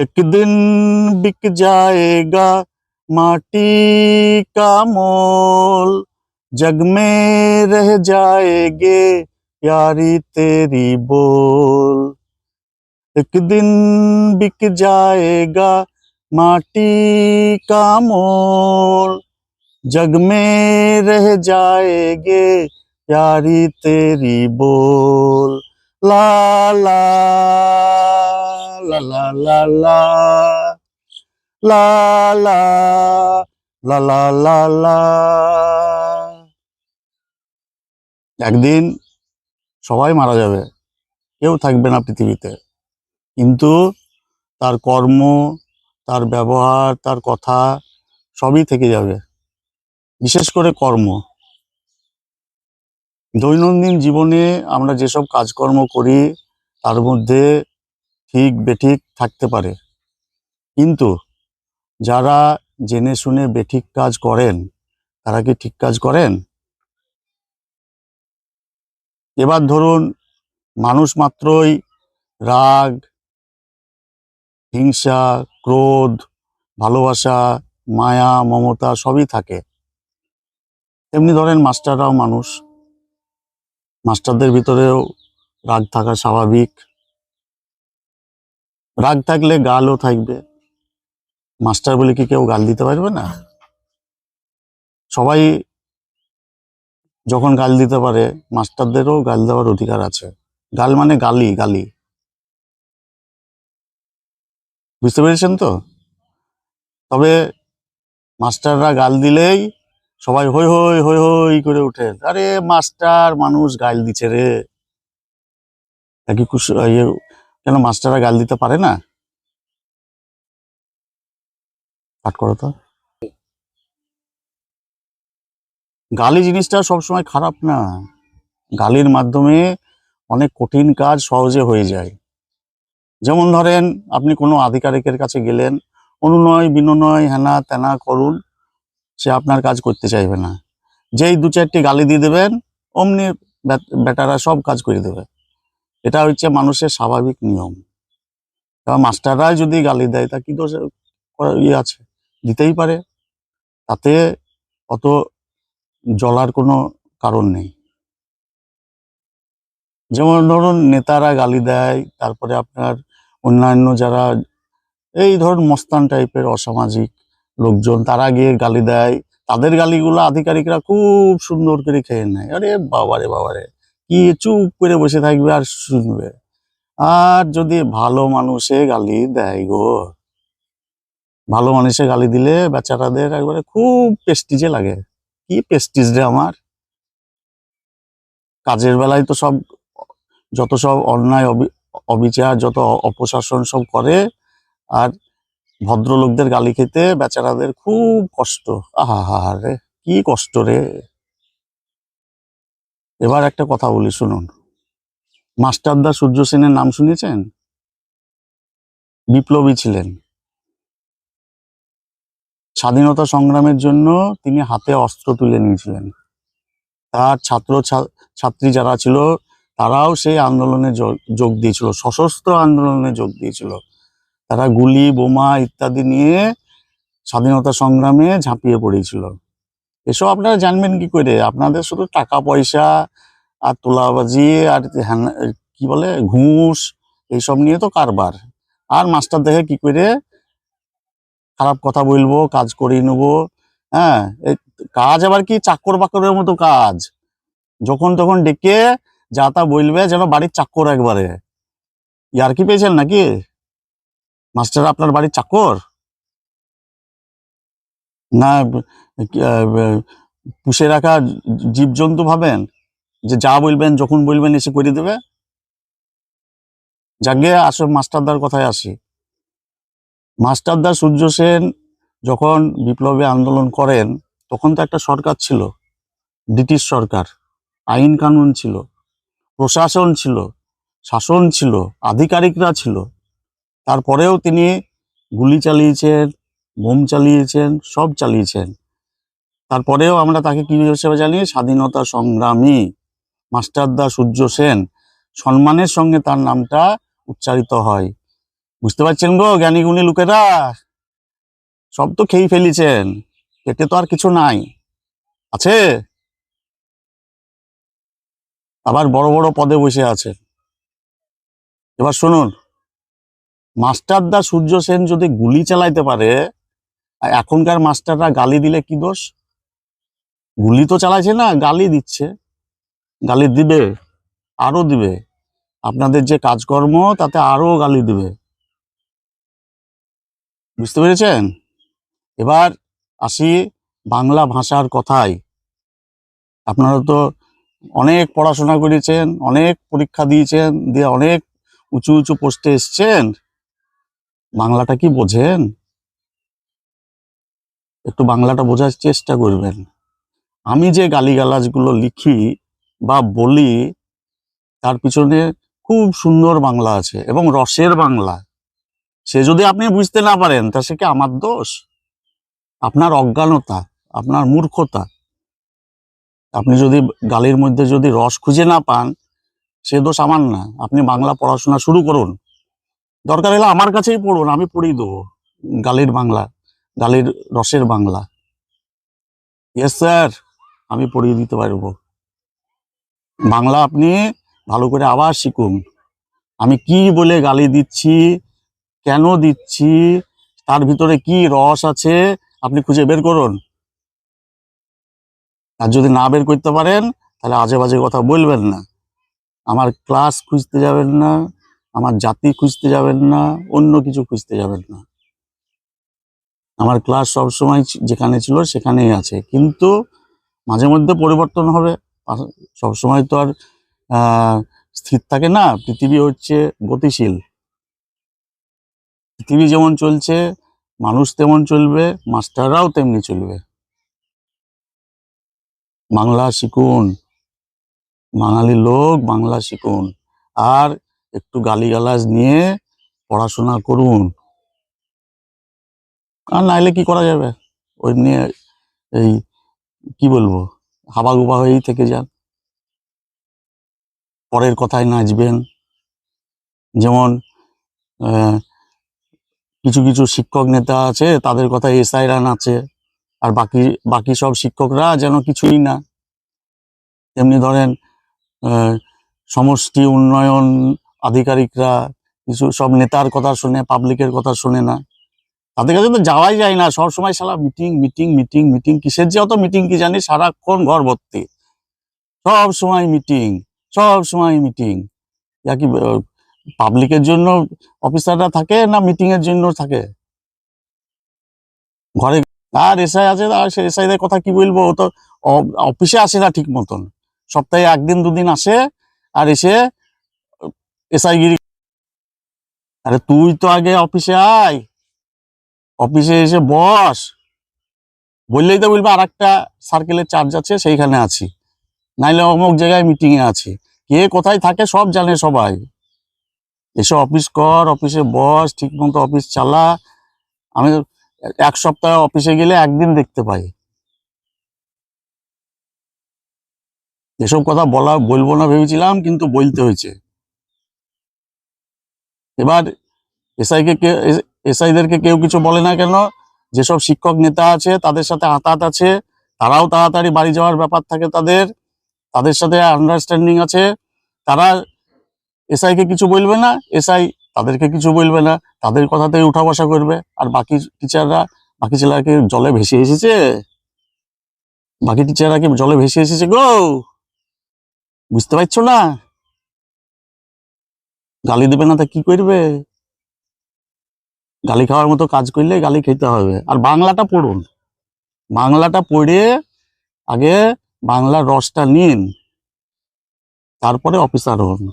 एक दिन बिक जाएगा माटी का मोल। जग में रह जाएँगे यारी तेरी बोल। एक दिन बिक जाएगा माटी का मोल। जग में रह जाएगे यारी तेरी बोल। ला ला। la la la la. La la la la la la. একদিন সবাই মারা যাবে। কেউ থাকবে না পৃথিবীতে। কিন্তু তার কর্ম, তার ব্যবহার, তার কথা সবই থেকে যাবে। বিশেষ করে কর্ম। দৈনন্দিন জীবনে আমরা যেসব কাজকর্ম করি, তার মধ্যে ঠিক বেঠিক থাকতে পারে। কিন্তু যারা জেনে শুনে বেঠিক কাজ করেন, তারা কি ঠিক কাজ করেন? এবার ধরুন মানুষ মাত্রই রাগ, হিংসা, ক্রোধ, ভালোবাসা, মায়া, মমতা সবই থাকে। তেমনি ধরেন মাস্টাররাও মানুষ। মাস্টারদের ভিতরেও রাগ থাকা স্বাভাবিক। রাগ থাকলে গালও থাকবে। মাস্টার বলে কি কেউ গাল দিতে পারবে না? সবাই যখন গাল দিতে পারে মাস্টারদেরও গাল দেওয়ার অধিকার আছে। গাল মানে গালি গালি। বুঝতে পেরেছেন তো? তবে মাস্টাররা গাল দিলেই সবাই হই হই হই হই করে উঠে আরে মাস্টার মানুষ গাল দিচ্ছে রে। কুস- ইয়ে, কেন মাস্টাররা গাল দিতে পারে না? পাঠ করো তো। গালি জিনিসটা সবসময় খারাপ না। গালির মাধ্যমে অনেক কঠিন কাজ সহজে হয়ে যায়। যেমন ধরেন, আপনি কোনো আধিকারিকের কাছে গেলেন, অনুনয় বিনয় হেনা তেনা করুন, সে আপনার কাজ করতে চাইবে না। যেই দু চারটি গালি দিয়ে দেবেন, অমনি বেটারা সব কাজ করে দেবে। এটা হচ্ছে মানুষের স্বাভাবিক নিয়ম। কারণ মাস্টাররাই যদি গালি দেয়, তা কি দোষ ইয়ে আছে? দিতেই পারে। তাতে অত জলার কোনো কারণ নেই। যেমন ধরুন, নেতারা গালি দেয়, তারপরে আপনার অন্যান্য যারা, এই ধরুন মস্তান টাইপের অসামাজিক লোকজন, তারা গিয়ে গালি দেয়। তাদের গালিগুলো আধিকারিকরা খুব সুন্দর করে খেয়ে নেয়। আরে বাবারে বাবারে। কি চুপ করে বসে থাকবে আর শুনবে? আর যদি ভালো মানুষে গালি দেয় গো? ভালো মানুষে গালি দিলে বেচারাদের একবারে খুব পেস্টিজে লাগে। কি পেস্টিজ রে আমার? কাজের বেলায় তো সব, যত সব অন্যায় অবি- অবিচার, যত অপশাসন সব করে, আর ভদ্রলোকদের গালি খেতে বেচারাদের খুব কষ্ট। আহা হা রে কি কষ্ট রে? এবার একটা কথা বলি, শুনুন। মাস্টারদা সূর্য সেনের নাম শুনেছেন? বিপ্লবী ছিলেন। স্বাধীনতা সংগ্রামের জন্য তিনি হাতে অস্ত্র তুলে নিয়েছিলেন। তার ছাত্র ছাত্রী যারা ছিল, তারাও সেই আন্দোলনে যোগ- দিয়েছিল, সশস্ত্র আন্দোলনে যোগ দিয়েছিল। তারা গুলি, বোমা ইত্যাদি নিয়ে স্বাধীনতা সংগ্রামে ঝাঁপিয়ে পড়েছিল। এসব আপনারা জানবেন কি করে? আপনাদের শুধু টাকা, পয়সা আর তোলাবাজি আর কি বলে, ঘুষ, এইসব নিয়ে তো কারবার। আর মাস্টার দেখে কি করে? খারাপ কথা বলব, কাজ করিয়ে নেব হ্যাঁ? কাজ আবার কি? চাকর বাকরের মতো কাজ। যখন তখন ডেকে যা তা বলবে যেন বাড়ির চাকর একবারে। ইয়ার কি পেয়েছেন নাকি? মাস্টার আপনার বাড়ির চাকর? না পুষে রাখা জীবজন্তু ভাবেন? যে যা বলবেন, যখন বলবেন, এসে করে দেবে? যাকে আসল মাস্টারদার কথায় আসি। মাস্টারদা সূর্য সেন যখন বিপ্লবী আন্দোলন করেন, তখন তো একটা সরকার ছিল। ব্রিটিশ সরকার। আইন কানুন ছিল। প্রশাসন ছিল। শাসন ছিল। আধিকারিকরা ছিল। তারপরেও তিনি গুলি চালিয়েছেন, বোম চালিয়েছেন, সব চালিয়েছেন। তারপরেও আমরা তাকে কি হিসেবে জানি? স্বাধীনতা সংগ্রামী মাস্টারদা সূর্য সেন। সম্মানের সঙ্গে তার নামটা উচ্চারিত হয়। বুঝতে পারছেন গো জ্ঞানী গুণী লোকেরা? সব তো খেয়ে ফেলেছেন। পেটে তো আর কিছু নাই। আছে? আবার বড় বড় পদে বসে আছে। এবার শুনুন। মাস্টারদা সূর্য সেন যদি গুলি চালাইতে পারে, এখনকার মাস্টাররা গালি দিলে কি দোষ? গুলি তো চালাইছে না, গালি দিচ্ছে। গালি দিবে, আরও দিবে। আপনাদের যে কাজকর্ম, তাতে আরও গালি দিবে। বুঝতে পেরেছেন? এবার আসি বাংলা ভাষার কথায়। আপনারা তো অনেক পড়াশোনা করেছেন, অনেক পরীক্ষা দিয়েছেন, দিয়ে অনেক উঁচু উঁচু পোস্টে এসছেন। বাংলাটা কি বোঝেন? একটু বাংলাটা বোঝার চেষ্টা করবেন। আমি যে গালিগালাজগুলো লিখি বা বলি, তার পিছনে খুব সুন্দর বাংলা আছে এবং রসের বাংলা। সে যদি আপনি বুঝতে না পারেন, তা সে কি আমার দোষ? আপনার অজ্ঞানতা, আপনার মূর্খতা। আপনি যদি গালির মধ্যে যদি রস খুঁজে না পান, সে দোষ আমার না। আপনি বাংলা পড়াশোনা শুরু করুন। দরকার হলে আমার কাছেই পড়ুন, আমি পড়িয়ে দেবো। গালির বাংলা, গালির রসের বাংলা। ইয়েস স্যার আমি পড়িয়ে দিতে পারব। বাংলা আপনি ভালো করে আবার শিখুন। আমি কি বলে গালি দিচ্ছি, কেন দিচ্ছি, তার ভিতরে কি রস আছে, আপনি খুঁজে বের করুন। আর যদি না বের করতে পারেন, তাহলে আজে বাজে কথা বলবেন না। আমার ক্লাস খুঁজতে যাবেন না, আমার জাতি খুঁজতে যাবেন না, অন্য কিছু খুঁজতে যাবেন না। আমার ক্লাস সবসময় যেখানে ছিল সেখানেই আছে। কিন্তু মাঝে মধ্যে পরিবর্তন হবে। সবসময় তো আর স্থির থাকে না। পৃথিবী হচ্ছে গতিশীল। পৃথিবী যেমন চলছে, মানুষ তেমন চলবে, মাস্টাররাও তেমনি চলবে। বাংলা শিখুন। বাঙালি লোক বাংলা শিখুন। আর একটু গালিগালাজ নিয়ে পড়াশোনা করুন। আর নাইলে কি করা যাবে? ওই নিয়ে এই কি বলব? হাবাগুবা হয়েই থেকে যান। পরের কথায় নাচবেন। যেমন কিছু কিছু শিক্ষক নেতা আছে, তাদের কথায় এসআইরা নাচে, আর বাকি বাকি সব শিক্ষকরা যেন কিছুই না। তেমনি ধরেন সমষ্টি উন্নয়ন আধিকারিকরা, কিছু সব নেতার কথা শুনে পাবলিকের কথা শুনে না। তাদের কাছে তো যাওয়াই যায় না। সবসময় সারা মিটিং মিটিং মিটিং মিটিং কিসের যে অত মিটিং কি জানি সারাক্ষণ ঘর ভর্তি। সব সময় মিটিং সব সময় মিটিং কি পাবলিকের জন্য অফিসাররা থাকে না মিটিং এর জন্য থাকে? ঘরে আর এসআই আছে, আর সে এসআইদের কথা কি বলব? ও তো অফিসে আসে না ঠিক মতন। সপ্তাহে একদিন, দুদিন আসে আর এসে এসআই গিরি আরে তুই তো আগে অফিসে আয়। অফিসে এসে বস, বললেই তো বলবে আর একটা সার্কেলের চার্জ আছে, সেইখানে আছি। নাইলে অমুক জায়গায় মিটিং এ আছি। কে কোথায় থাকে সব জানে সবাই। এসে অফিস কর, অফিসে বস ঠিক মতো অফিস চালা। আমি এক সপ্তাহ অফিসে গেলে একদিন দেখতে পাই। এসব কথা বলা, বলব না ভেবেছিলাম, কিন্তু বলতে হয়েছে। এবার এসআইকে এসআইদেরকে কেউ কিছু বলে না কেন? যেসব শিক্ষক নেতা আছে, তাদের সাথে আতাত আছে, তারাও তাড়াতাড়ি বাড়ি যাওয়ার ব্যাপার থাকে তাদের তাদের সাথে আন্ডারস্ট্যান্ডিং আছে। তারা এসআইকে কিছু বলবে না, এসআই তাদেরকে কিছু বলবে না, তাদের কথাতেই উঠা বসা করবে। আর বাকি টিচাররা বাকি ছেলেরা কি জলে ভেসে এসেছে? বাকি টিচাররা কি জলে ভেসে এসেছে গো? বুঝতে পারছ না? গালি দেবে না তা কি করবে? গালি খাওয়ার মতো কাজ করলে গালি খেতে হবে। আর বাংলাটা পড়ুন। বাংলাটা পড়ে আগে বাংলার রসটা নিন। তারপরে অফিসার হন।